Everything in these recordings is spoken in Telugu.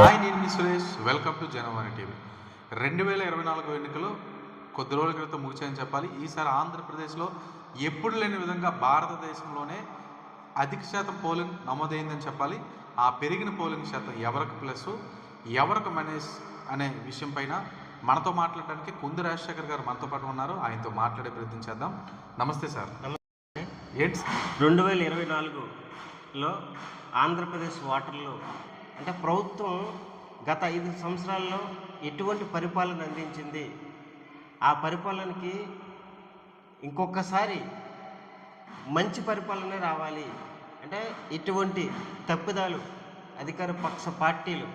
హాయ్ నేను మీ Suresh. Welcome to Janavani TV రెండు వేల ఇరవై నాలుగు ఎన్నికలు కొద్ది రోజుల క్రితం ముగిచాయని చెప్పాలి. ఈసారి ఆంధ్రప్రదేశ్లో ఎప్పుడు లేని విధంగా భారతదేశంలోనే అధిక శాతం పోలింగ్ నమోదైందని చెప్పాలి. ఆ పెరిగిన పోలింగ్ శాతం ఎవరికి ప్లస్? ఎవరికి మైనస్ అనే విషయం పైన మనతో మాట్లాడడానికి కుంది రాజశేఖర్ గారు మనతో పాటు ఉన్నారు. ఆయనతో మాట్లాడే ప్రయత్నం చేద్దాం. నమస్తే సార్. ఏంటి రెండు వేల ఇరవై నాలుగులో ఆంధ్రప్రదేశ్ వాటర్లో అంటే ప్రభుత్వం గత ఐదు సంవత్సరాల్లో ఎటువంటి పరిపాలన అందించింది? ఆ పరిపాలనకి ఇంకొకసారి మంచి పరిపాలన రావాలి. అంటే ఇటువంటి తప్పిదాలు అధికార పక్ష పార్టీలు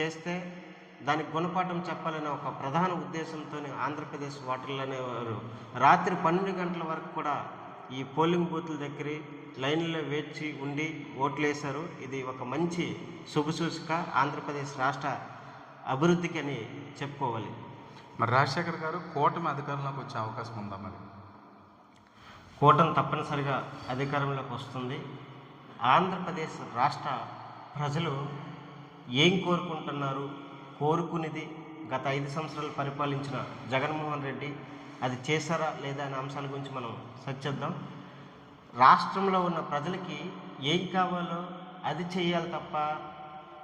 చేస్తే దానికి గుణపాఠం చెప్పాలనే ఒక ప్రధాన ఉద్దేశంతో ఆంధ్రప్రదేశ్ వాటర్లు అనేవారు. రాత్రి పన్నెండు గంటల వరకు కూడా ఈ పోలింగ్ బూత్ల దగ్గర లైన్లో వేచి ఉండి ఓట్లు వేశారు ఇది ఒక మంచి శుభసూచిక ఆంధ్రప్రదేశ్ రాష్ట్ర అభివృద్ధికి అని చెప్పుకోవాలి. మరి రాజశేఖర్ గారు కూటమి అధికారంలోకి వచ్చే అవకాశం ఉందా మరి? కూటమి తప్పనిసరిగా అధికారంలోకి వస్తుంది. ఆంధ్రప్రదేశ్ రాష్ట్ర ప్రజలు ఏం కోరుకుంటున్నారు? కోరుకునేది గత ఐదు సంవత్సరాలు పరిపాలించిన జగన్మోహన్ రెడ్డి అది చేశారా లేదా అనే అంశాల గురించి మనం చర్చిద్దాం రాష్ట్రంలో ఉన్న ప్రజలకి ఏం కావాలో అది చేయాలి తప్ప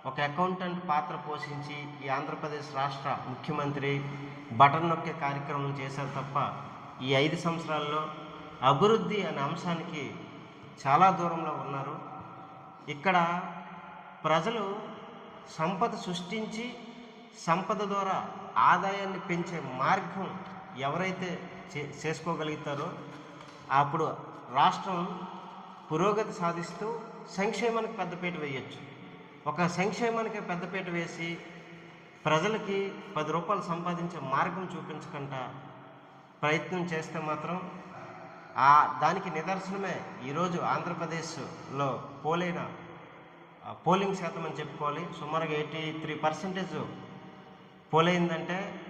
ఒక అకౌంటెంట్ పాత్ర పోషించి ఈ ఆంధ్రప్రదేశ్ రాష్ట్ర ముఖ్యమంత్రి బటన్ నొక్కే కార్యక్రమం చేశారు తప్ప ఈ ఐదు సంవత్సరాల్లో అభివృద్ధి అనే అంశానికి చాలా దూరంలో ఉన్నారు. ఇక్కడ ప్రజలు సంపద సృష్టించి సంపద ద్వారా ఆదాయాన్ని పెంచే మార్గం ఎవరైతే చే- చేసుకోగలుగుతారో అప్పుడు రాష్ట్రం పురోగతి సాధిస్తూ సంక్షేమానికి పెద్దపీట వేయొచ్చు. ఒక సంక్షేమానికి పెద్దపీట వేసి ప్రజలకి పది రూపాయలు సంపాదించే మార్గం చూపించకుండా ప్రయత్నం చేస్తే మాత్రం ఆ దానికి నిదర్శనమే ఈరోజు ఆంధ్రప్రదేశ్లో పోలైన పోలింగ్ శాతం అని చెప్పుకోవాలి. సుమారుగా ఎయిటీ త్రీ పర్సెంటేజ్ పోలైందంటే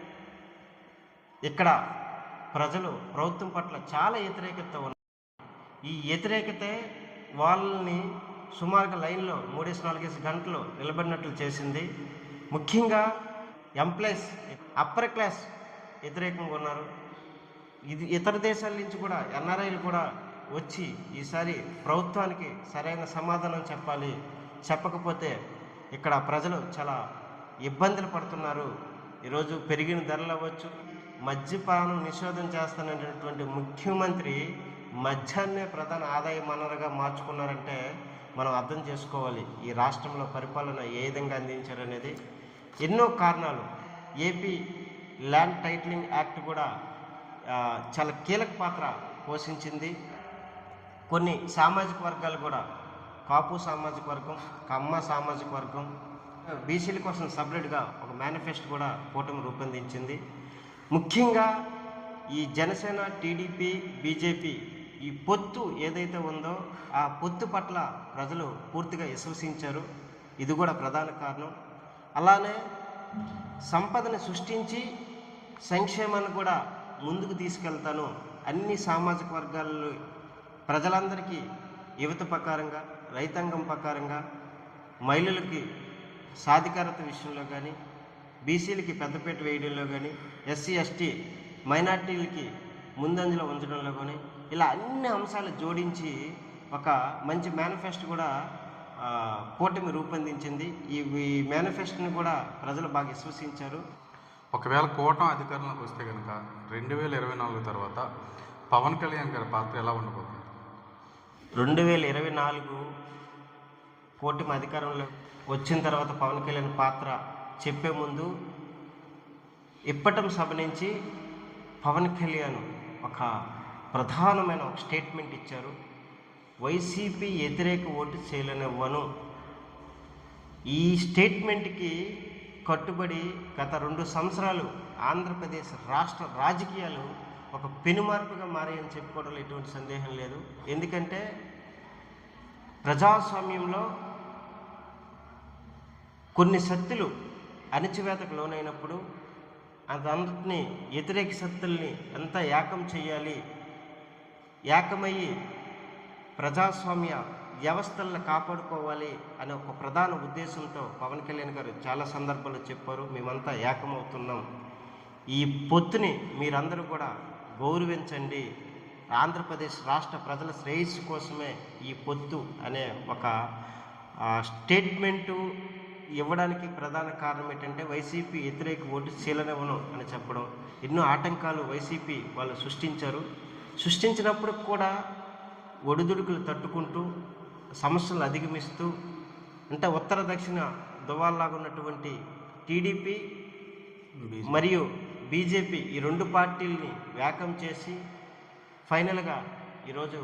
ఇక్కడ ప్రజలు ప్రభుత్వం పట్ల చాలా వ్యతిరేకత ఉన్నారు ఈ వ్యతిరేకతే వాళ్ళని సుమారుగా లైన్లో మూడేసి నాలుగేసి గంటలు నిలబడినట్లు చేసింది. ముఖ్యంగా ఎంప్లాయీస్ అప్పర్ క్లాస్ వ్యతిరేకంగా ఉన్నారు. ఇది ఇతర దేశాల నుంచి కూడా ఎన్ఆర్ఐలు కూడా వచ్చి ఈసారి ప్రభుత్వానికి సరైన సమాధానం చెప్పాలి. చెప్పకపోతే ఇక్కడ ప్రజలు చాలా ఇబ్బందులు పడుతున్నారు. ఈరోజు పెరిగిన ధరలు అవ్వచ్చు మద్యపానం నిషేధం చేస్తాననేటువంటి ముఖ్యమంత్రి మద్యాన్నే ప్రధాన ఆదాయ వనరుగా మార్చుకున్నారంటే మనం అర్థం చేసుకోవాలి. ఈ రాష్ట్రంలో పరిపాలన ఏ విధంగా అందించారనేది. ఎన్నో కారణాలు. ఏపీ ల్యాండ్ టైటిలింగ్ యాక్ట్ కూడా చాలా కీలక పాత్ర పోషించింది. కొన్ని సామాజిక వర్గాలు కూడా కాపు సామాజిక వర్గం కమ్మ సామాజిక వర్గం బీసీల కోసం సపరేట్గా ఒక మేనిఫెస్టో కూడా కూటమి రూపొందించింది. ముఖ్యంగా ఈ జనసేన టీడీపీ బీజేపీ ఈ పొత్తు ఏదైతే ఉందో ఆ పొత్తు పట్ల ప్రజలు పూర్తిగా విశ్వసించారు. ఇది కూడా ప్రధాన కారణం. అలానే సంపదను సృష్టించి సంక్షేమాన్ని కూడా ముందుకు తీసుకెళ్తాను అన్ని సామాజిక వర్గాల్లో ప్రజలందరికీ యువత ప్రకారంగా రైతాంగం ప్రకారంగా మహిళలకి సాధికారత విషయంలో కానీ బీసీలకి పెద్దపేట వేయడంలో కానీ ఎస్సీ ఎస్టీ మైనార్టీలకి ముందంజలో ఉంచడంలో కానీ ఇలా అన్ని అంశాలు జోడించి ఒక మంచి మేనిఫెస్టో కూడా కూటమి రూపొందించింది. ఈ ఈ మేనిఫెస్టోని కూడా ప్రజలు బాగా విశ్వసించారు. ఒకవేళ కూటమి అధికారంలోకి వస్తే కనుక రెండు వేల ఇరవై నాలుగు తర్వాత పవన్ కళ్యాణ్ గారి పాత్ర ఎలా ఉండబోతుంది? రెండు వేల ఇరవై నాలుగు కూటమి అధికారంలో వచ్చిన తర్వాత పవన్ కళ్యాణ్ పాత్ర చెప్పే ముందు ఇప్పటం సభ నుంచి పవన్ కళ్యాణ్ ఒక ప్రధానమైన ఒక స్టేట్మెంట్ ఇచ్చారు. వైసీపీ వ్యతిరేక ఓటు చేయలేనివ్వను. ఈ స్టేట్మెంట్కి కట్టుబడి గత రెండు సంవత్సరాలు ఆంధ్రప్రదేశ్ రాష్ట్ర రాజకీయాలు ఒక పెనుమార్పుగా మారాయని చెప్పుకోవడంలో ఎటువంటి సందేహం లేదు. ఎందుకంటే ప్రజాస్వామ్యంలో కొన్ని శక్తులు అణచివేతకు లోనైనప్పుడు అదంతటిని వ్యతిరేక శక్తుల్ని ఎంత ఏకం చేయాలి. ఏకమయ్యి ప్రజాస్వామ్య వ్యవస్థలను కాపాడుకోవాలి అనే ఒక ప్రధాన ఉద్దేశంతో పవన్ కళ్యాణ్ గారు చాలా సందర్భాల్లో చెప్పారు. మేమంతా ఏకమవుతున్నాం. ఈ పొత్తుని మీరందరూ కూడా గౌరవించండి. ఆంధ్రప్రదేశ్ రాష్ట్ర ప్రజల శ్రేయస్సు కోసమే ఈ పొత్తు అనే ఒక స్టేట్మెంటు ఇవ్వడానికి ప్రధాన కారణం ఏంటంటే వైసీపీ వ్యతిరేక ఓటు చీలనివ్వను అని చెప్పడం. ఎన్నో ఆటంకాలు వైసీపీ వాళ్ళు సృష్టించారు. సృష్టించినప్పుడు కూడా ఒడిదుడుకులు తట్టుకుంటూ సమస్యలు అధిగమిస్తూ అంటే ఉత్తర దక్షిణ దువాల్లాగా ఉన్నటువంటి టీడీపీ మరియు బీజేపీ ఈ రెండు పార్టీలని వ్యాకం చేసి ఫైనల్గా ఈరోజు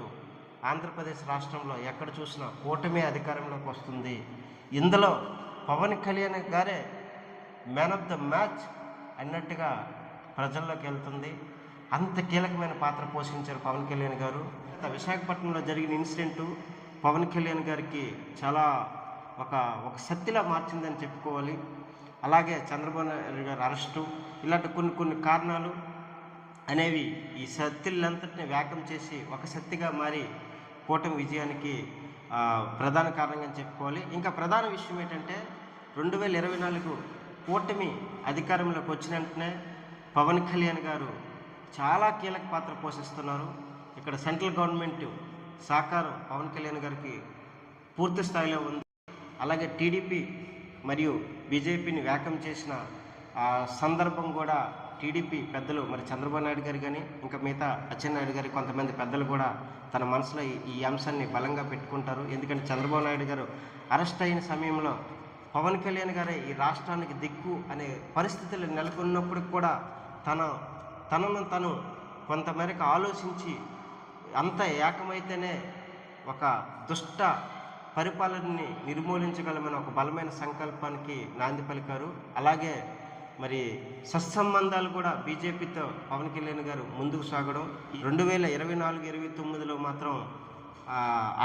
ఆంధ్రప్రదేశ్ రాష్ట్రంలో ఎక్కడ చూసినా కూటమి అధికారంలోకి వస్తుంది. ఇందులో పవన్ కళ్యాణ్ గారే మ్యాన్ ఆఫ్ ద మ్యాచ్ అన్నట్టుగా ప్రజల్లోకి వెళ్తుంది. అంత కీలకమైన పాత్ర పోషించారు పవన్ కళ్యాణ్ గారు. విశాఖపట్నంలో జరిగిన ఇన్సిడెంటు పవన్ కళ్యాణ్ గారికి చాలా ఒక ఒక శక్తిలా మార్చిందని చెప్పుకోవాలి. అలాగే చంద్రబాబు నాయుడు గారు అరెస్టు ఇలాంటి కొన్ని కొన్ని కారణాలు అనేవి ఈ శక్తులంతటిని వ్యాఖ్యం చేసి ఒక శక్తిగా మారి కూటమి విజయానికి ప్రధాన కారణంగా చెప్పుకోవాలి. ఇంకా ప్రధాన విషయం ఏంటంటే రెండు వేల ఇరవై నాలుగు కూటమి అధికారంలోకి వచ్చిన వెంటనే పవన్ కళ్యాణ్ గారు చాలా కీలక పాత్ర పోషిస్తున్నారు. ఇక్కడ సెంట్రల్ గవర్నమెంట్ సహకారం పవన్ కళ్యాణ్ గారికి పూర్తి స్థాయిలో ఉంది. అలాగే టీడీపీ మరియు బీజేపీని వ్యాకం చేసిన ఆ సందర్భం కూడా టీడీపీ పెద్దలు మరి చంద్రబాబు నాయుడు గారు కానీ ఇంకా మిగతా అచ్చెన్నాయుడు గారి కొంతమంది పెద్దలు కూడా తన మనసులో ఈ- ఈ అంశాన్ని బలంగా పెట్టుకుంటారు. ఎందుకంటే చంద్రబాబు నాయుడు గారు అరెస్ట్ అయిన సమయంలో పవన్ కళ్యాణ్ గారే ఈ రాష్ట్రానికి దిక్కు అనే పరిస్థితులు నెలకొన్నప్పుడు కూడా తన తనను తను కొంతమేరకు ఆలోచించి అంత ఏకమైతేనే ఒక దుష్ట పరిపాలనని నిర్మూలించగలమని ఒక బలమైన సంకల్పానికి నాంది పలికారు. అలాగే మరి సత్సంబంధాలు కూడా బీజేపీతో పవన్ కళ్యాణ్ గారు ముందుకు సాగడం. రెండు వేల ఇరవై నాలుగు ఇరవై తొమ్మిదిలో మాత్రం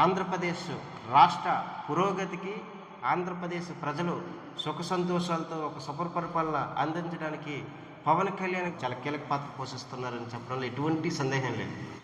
ఆంధ్రప్రదేశ్ రాష్ట్ర పురోగతికి ఆంధ్రప్రదేశ్ ప్రజలు సుఖ సంతోషాలతో ఒక సఫర పరిపాలన అందించడానికి పవన్ కళ్యాణ్ చాలా కీలక పాత్ర పోషిస్తున్నారని చెప్పడంలో ఎటువంటి సందేహం లేదు.